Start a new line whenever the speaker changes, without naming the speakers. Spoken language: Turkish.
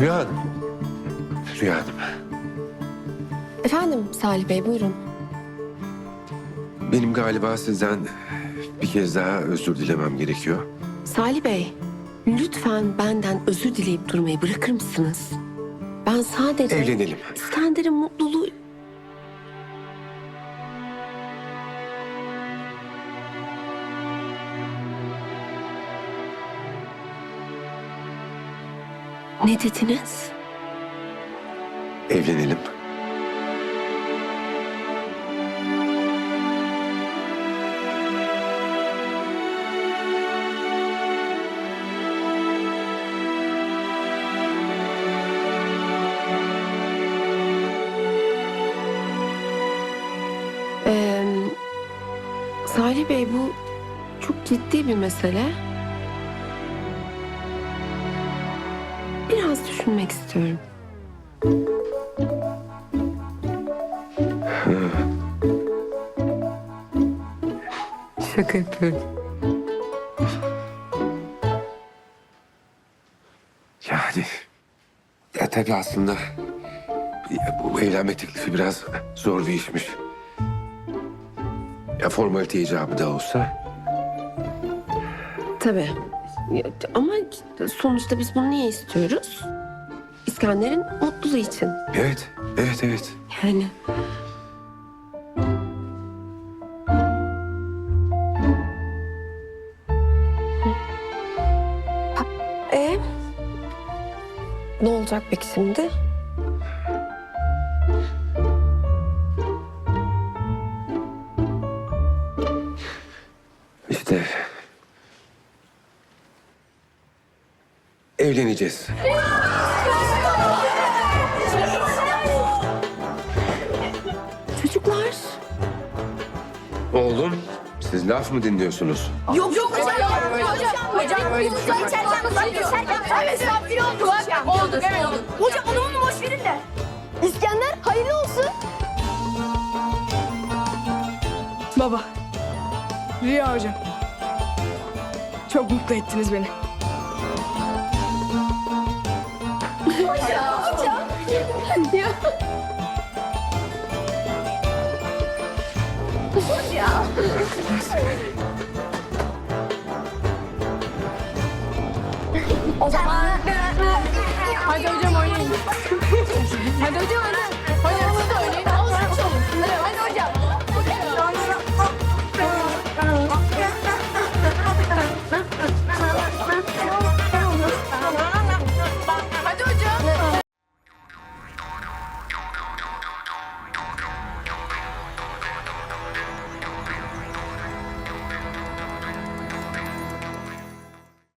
Rüya Hanım. Rüya Hanım.
Efendim Salih Bey buyurun.
Benim galiba sizden bir kez daha özür dilemem gerekiyor.
Salih Bey lütfen benden özür dileyip durmayı bırakır mısınız? Ben sadece
Evlenelim.
İskender'in mutluluğu... Ne dediniz?
Evlenelim.
Ee, Salih Bey bu çok ciddi bir mesele. Biraz düşünmek istiyorum. Şaka yapıyorum.
Yani ya tabii aslında ya bu evlenme teklifi biraz zor bir işmiş. Ya formalite icabı da olsa
Tabii. Ama sonuçta biz bunu niye istiyoruz? İskender'in mutluluğu için.
evet, evet, evet.
Yani. E ne olacak peki şimdi?
İşte evleneceğiz.
Çocuklar.
Oğlum siz laf mı dinliyorsunuz?
Yok yok hocam. Hocam hocam. Hocam içerken uzak geçerken. Evet misafir oldu. Oldu evet oldu. Hocam onu onu boş verin de. İskender hayırlı olsun.
Baba. Rüya hocam. Çok mutlu ettiniz beni.
O zaman
Hadi hocam oynayın. Hadi hocam hadi.